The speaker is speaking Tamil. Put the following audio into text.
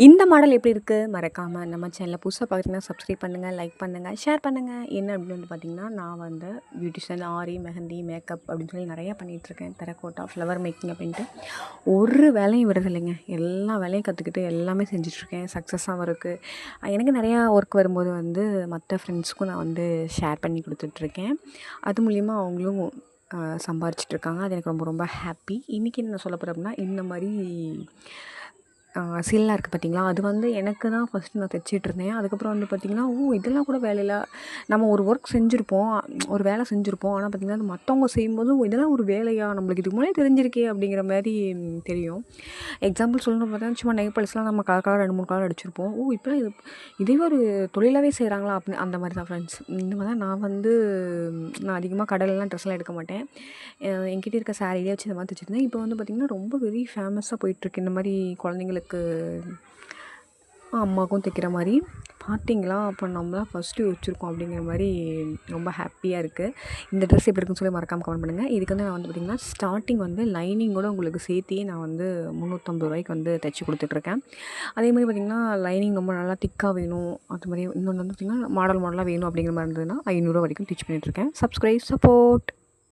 இந்த மாடல் எப்படி இருக்குது மறக்காமல் நம்ம சேனலில் புதுசாக பார்க்குறீங்கன்னா சப்ஸ்கிரைப் பண்ணுங்கள் லைக் பண்ணுங்கள் ஷேர் பண்ணுங்கள் என்ன அப்படின்னு வந்து பார்த்திங்கன்னா நான் வந்து பியூட்டிஷியன் ஆரி மெஹந்தி மேக்கப் அப்படின்னு சொல்லி நிறையா பண்ணிகிட்ருக்கேன் தெரக்கோட்டா ஃப்ளவர் மேக்கிங் அப்படின்ட்டு. ஒரு வேலையும் விடுறதில்லைங்க எல்லா வேலையும் கற்றுக்கிட்டு எல்லாமே செஞ்சிட்ருக்கேன் சக்ஸஸாகவும் இருக்குது எனக்கு நிறையா ஒர்க் வரும்போது வந்து மற்ற ஃப்ரெண்ட்ஸ்க்கும் நான் வந்து ஷேர் பண்ணி கொடுத்துட்ருக்கேன் அது மூலிமா அவங்களும் சம்பாரிச்சிட்ருக்காங்க அது எனக்கு ரொம்ப ரொம்ப ஹாப்பி இன்றைக்கி என்ன சொல்ல போகிறேன் அப்படின்னா இந்த மாதிரி சீல்லாம் இருக்குது பார்த்தீங்களா அது வந்து எனக்கு தான் ஃபஸ்ட்டு நான் தைச்சிட்ருந்தேன் அதுக்கப்புறம் வந்து பார்த்திங்கன்னா ஓ இதெல்லாம் கூட வேலையில் நம்ம ஒரு ஒர்க் செஞ்சுருப்போம். ஒரு வேலை செஞ்சுருப்போம். ஆனால் பார்த்திங்கன்னா அது மற்றவங்க செய்யும்போது இதெல்லாம் ஒரு வேலையாக நம்மளுக்கு இதுக்கு முன்னாடி தெரிஞ்சிருக்கே அப்படிங்கிற மாதிரி தெரியும். எக்ஸாம்பிள் சொல்லணும் பார்த்தா சும்மா நெய் நம்ம கலர் ரெண்டு மூணு கலர் அடிச்சிருப்போம். ஓ இப்போலாம் இது இதே ஒரு தொழிலாகவே செய்கிறாங்களா அப்படின்னு அந்த மாதிரி தான் ஃப்ரெண்ட்ஸ் இந்த மாதிரி தான் நான் வந்து நான் அதிகமாக கடலெலாம் ட்ரெஸ்லாம் எடுக்க மாட்டேன். என்கிட்ட இருக்க சாரியிலே வச்சு இந்த மாதிரி தைச்சிருந்தேன் இப்போ வந்து பார்த்திங்கன்னா ரொம்ப வெரி ஃபேமஸாக போயிட்டுருக்கு இந்த மாதிரி குழந்தைங்களுக்கு அம்மாவுக்கும் தைக்கிற மாதிரி. பார்த்தீங்களா அப்போ நம்ம தான் ஃபஸ்ட்டு வச்சுருக்கோம் அப்படிங்கிற மாதிரி ரொம்ப ஹாப்பியாக இருக்குது இந்த ட்ரெஸ் எப்படி இருக்குன்னு சொல்லி மறக்காமல் கமெண்ட் பண்ணுங்கள் இதுக்கு வந்து நான் வந்து பார்த்திங்கன்னா ஸ்டார்டிங் வந்து லைனிங்கோட உங்களுக்கு சேர்த்தியே நான் வந்து முந்நூற்றம்பது ரூபாய்க்கு வந்து தைச்சி கொடுத்துட்ருக்கேன். அதே மாதிரி பார்த்திங்கன்னா லைனிங் ரொம்ப நல்லா திக்காக வேணும். அது மாதிரி இன்னொன்று வந்து பார்த்திங்கன்னா மாடல் மாடலாக வேணும் அப்படிங்கிற மாதிரி இருந்ததுன்னா ஐநூறுரூவா வரைக்கும் டீச் பண்ணிகிட்ருக்கேன் சப்ஸ்கிரைப் சப்போர்ட்